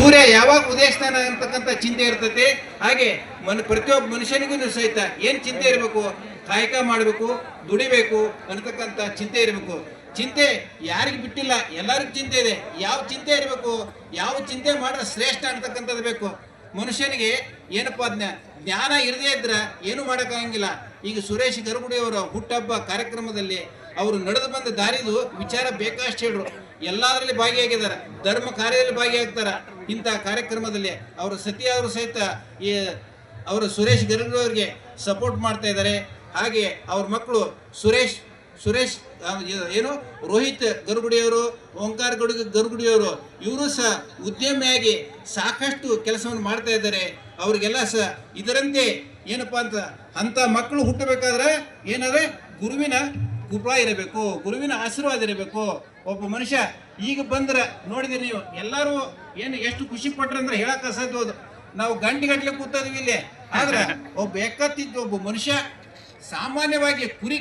ಸೂರ್ಯ ಯಾವಾಗ ಉದಯಿಸ್ತಾನ ಅಂತಕ್ಕಂಥ ಚಿಂತೆ ಇರ್ತೈತೆ. ಹಾಗೆ ಮನ್, ಪ್ರತಿಯೊಬ್ಬ ಮನುಷ್ಯನಿಗೂ ಸಹಿತ. ಏನು ಚಿಂತೆ ಇರಬೇಕು? ಕಾಯಕ ಮಾಡಬೇಕು, ದುಡಿಬೇಕು ಅನ್ನತಕ್ಕಂಥ ಚಿಂತೆ ಇರಬೇಕು. ಚಿಂತೆ ಯಾರಿಗೆ ಬಿಟ್ಟಿಲ್ಲ? ಎಲ್ಲರಿಗೂ ಚಿಂತೆ ಇದೆ. ಯಾವ ಚಿಂತೆ ಇರಬೇಕು? ಯಾವ ಚಿಂತೆ ಮಾಡಿದ್ರೆ ಶ್ರೇಷ್ಠ ಅಂತಕ್ಕಂಥದ್ದು ಬೇಕು. ಮನುಷ್ಯನಿಗೆ ಏನಪ್ಪ ಅದ್ನ? ಜ್ಞಾನ ಇರದೇ ಇದ್ರೆ ಏನು ಮಾಡೋಕ್ಕಾಗಂಗಿಲ್ಲ ಈಗ ಸುರೇಶ್ ಗರ್ಗುಡಿಯವರ ಹುಟ್ಟಹಬ್ಬ ಕಾರ್ಯಕ್ರಮದಲ್ಲಿ ಅವರು ನಡೆದು ಬಂದ ದಾರಿದು ವಿಚಾರ ಬೇಕಷ್ಟು ಹೇಳ್ರು. ಎಲ್ಲದರಲ್ಲಿ ಭಾಗಿಯಾಗಿದ್ದಾರೆ. ಧರ್ಮ ಕಾರ್ಯದಲ್ಲಿ ಭಾಗಿಯಾಗ್ತಾರೆ. ಇಂಥ ಕಾರ್ಯಕ್ರಮದಲ್ಲಿ ಅವರು ಸತಿ ಅವರು ಸಹಿತ ಈ ಅವರು ಸುರೇಶ್ ಗರುಗುಡಿ ಅವರಿಗೆ ಸಪೋರ್ಟ್ ಮಾಡ್ತಾ ಇದ್ದಾರೆ. ಹಾಗೆ ಅವ್ರ ಮಕ್ಕಳು ಸುರೇಶ್ ಸುರೇಶ್ ಏನು? ರೋಹಿತ್ ಗರುಗುಡಿಯವರು ಓಂಕಾರ ಗಡು ಗರುಗುಡಿಯವರು ಇವರು ಸಹ ಉದ್ಯಮಿಯಾಗಿ ಸಾಕಷ್ಟು ಕೆಲಸವನ್ನು ಮಾಡ್ತಾ ಇದ್ದಾರೆ. ಅವರಿಗೆಲ್ಲ ಸಹ ಇದರಂತೆ ಏನಪ್ಪಾ ಅಂತ ಅಂತ ಮಕ್ಕಳು ಹುಟ್ಟಬೇಕಾದ್ರೆ ಏನಾದ್ರೆ ಗುರುವಿನ ಕೃಪಾ ಇರಬೇಕು ಗುರುವಿನ ಆಶೀರ್ವಾದ ಇರಬೇಕು ಒಬ್ಬ ಮನುಷ್ಯ ಈಗ ಬಂದ್ರೆ ನೋಡಿದಿರಿ ನೀವು ಎಲ್ಲರೂ ಏನು ಎಷ್ಟು ಖುಷಿ ಪಟ್ರಂದ್ರೆ ಹೇಳಕ್ ಅಸಾಧ್ಯವಾದ ನಾವು ಗಂಟೆಗಟ್ಟಲೆ ಕೂತದ್ವಿ ಇಲ್ಲಿ. ಆದ್ರೆ ಒಬ್ಬ ಎಕ್ಕತ್ತಿದ್ದ ಒಬ್ಬ ಮನುಷ್ಯ ಸಾಮಾನ್ಯವಾಗಿ ಕುರಿ